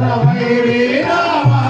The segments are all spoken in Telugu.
भैरवी रामा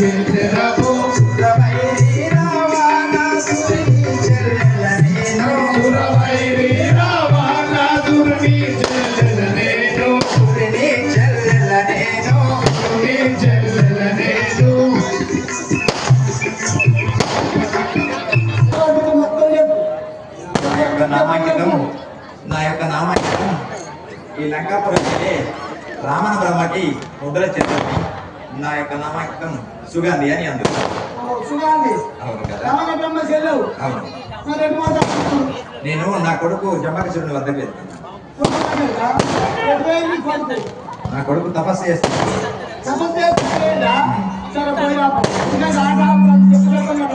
ఈ లంకాపురం జిల్ಲೆ రామణ బ్రహ్మకి ముద్ర చంద్రని నా యొక్క నామాంకితం సుగంధి అని అందుకు. సుగాంధి. అవును కదా. అవును. నేను నా కొడుకు జంబకేశ్వరుని వద్దకు కొడుకు నా కొడుకు తపస్సు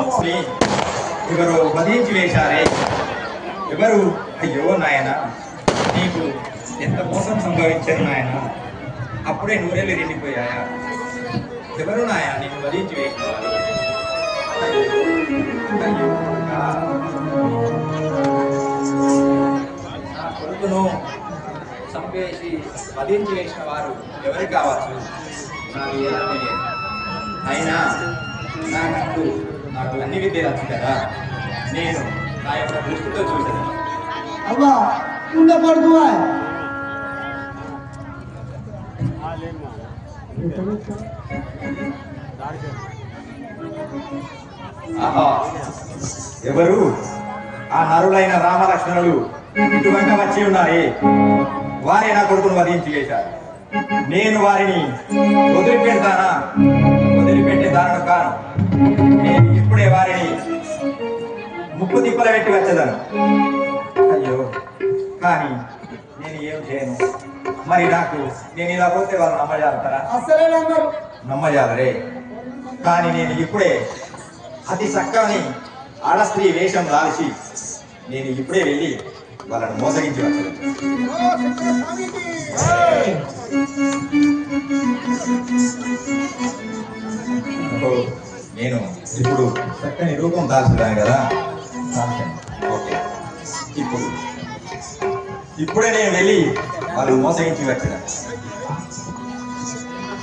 స్వామి, ఎవరు వధించి వేశారే? ఎవరు? అయ్యో నాయన నీకు ఎంత మోసం సంభవించారు నాయన? అప్పుడే నూరేళ్ళు నిండిపోయాయా? ఎవరున్నాయా నాయ నీకు వధించి వేసిన వారు? నా కొడుకును చంపేసి వధించి వేసిన వారు ఎవరు కావచ్చు నాకు ఎలా తెలియదు అయినా నాకు నాకు అన్ని విద్య వచ్చు కదా నేను నా యొక్క దృష్టితో చూశాను అవ్వా ఉండే పడుతువా ఎవరు? ఆ నరులైన రామలక్ష్మణులు ఇటువంటి వచ్చి ఉన్నారే. వారే నా కొడుకును వధించి చేశారు. నేను వారిని వదిలిపెడతానా? వదిలిపెట్టే దారుణం కాను నేను ఇప్పుడే వారిని ముప్పు తిప్పల పెట్టి వచ్చేదాను. అయ్యో కానీ నేను ఏం చేయను? మరి నాకు నేను ఇలా పోతే వాళ్ళు నమ్మజారుతారా? అస్సలే నంబరు నమ్మజాలరే. కానీ నేను ఇప్పుడే అతి చక్కని ఆడ స్త్రీ వేషం దాల్చి నేను ఇప్పుడే వెళ్ళి వాళ్ళను మోసగించి వచ్చాను. నేను ఇప్పుడు చక్కని రూపం దాల్చుతాను కదా. ఓకే. ఇప్పుడు ఇప్పుడే నేను వెళ్ళి Valeu, sem que vai tirar.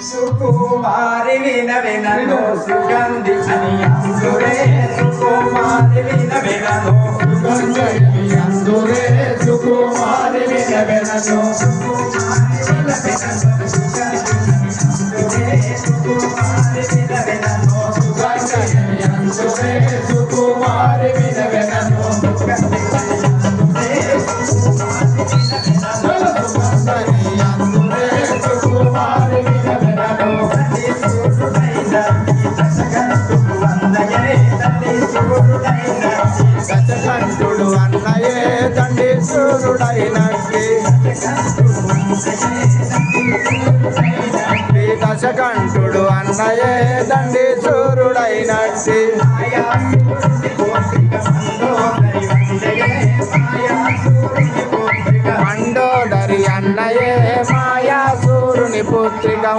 सुकुमार विन विन नो सुगंधि चनिया सुरे सुकुमार विन विन नो सुगंधि चनिया सुरे सुकुमार विन विन नो గజకంఠుడు అన్నయే తండ్రి సూర్యుడైనట్టి శ్రీ దశకంఠుడు అన్నయే తండ్రి సూర్యుడైనట్టి మండోదరి అన్నయే మాయా సూరుని పుత్రికం.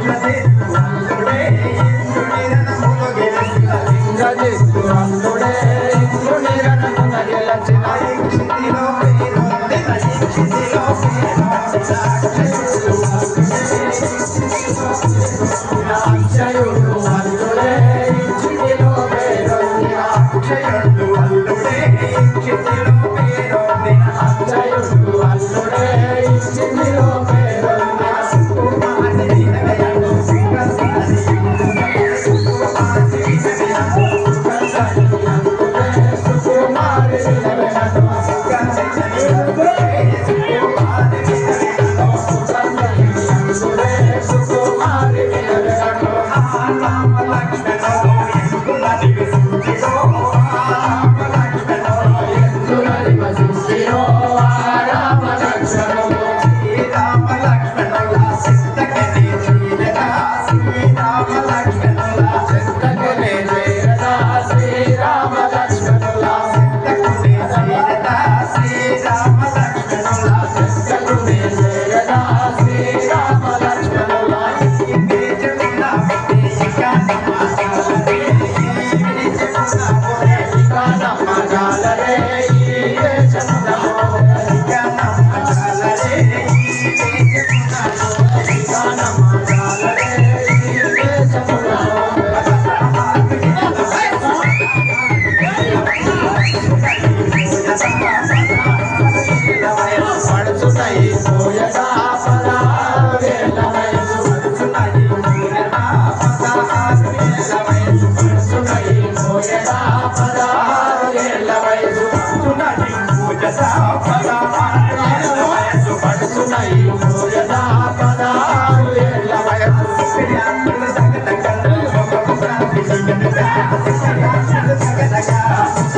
করে Thank you.